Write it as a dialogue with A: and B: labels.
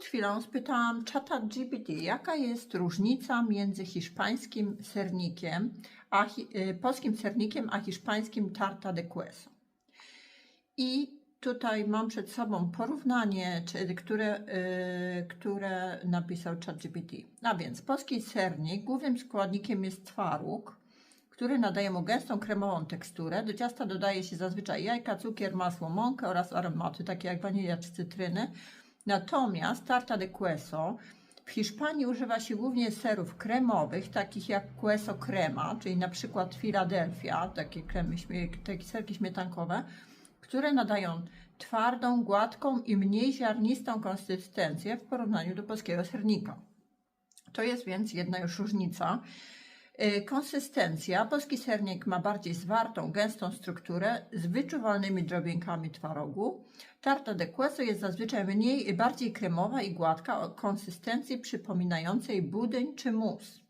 A: Przed chwilą spytałam czata GPT, jaka jest różnica między hiszpańskim sernikiem, a hi, y, polskim sernikiem, a hiszpańskim tarta de queso. I tutaj mam przed sobą porównanie, które, y, które napisał ChatGPT. A więc polski sernik głównym składnikiem jest twaróg, który nadaje mu gęstą kremową teksturę. Do ciasta dodaje się zazwyczaj jajka, cukier, masło, mąkę oraz aromaty takie jak wanilia czy cytryny. Natomiast tarta de queso w Hiszpanii używa się głównie serów kremowych, takich jak queso crema, czyli na przykład Philadelphia, takie, kremy, takie serki śmietankowe, które nadają twardą, gładką i mniej ziarnistą konsystencję w porównaniu do polskiego sernika. To jest więc jedna już różnica. Y, Konsystencja. Polski sernik ma bardziej zwartą, gęstą strukturę z wyczuwalnymi drobienkami twarogu. Tarta de queso jest zazwyczaj mniej, bardziej kremowa i gładka o konsystencji przypominającej budyń czy mus.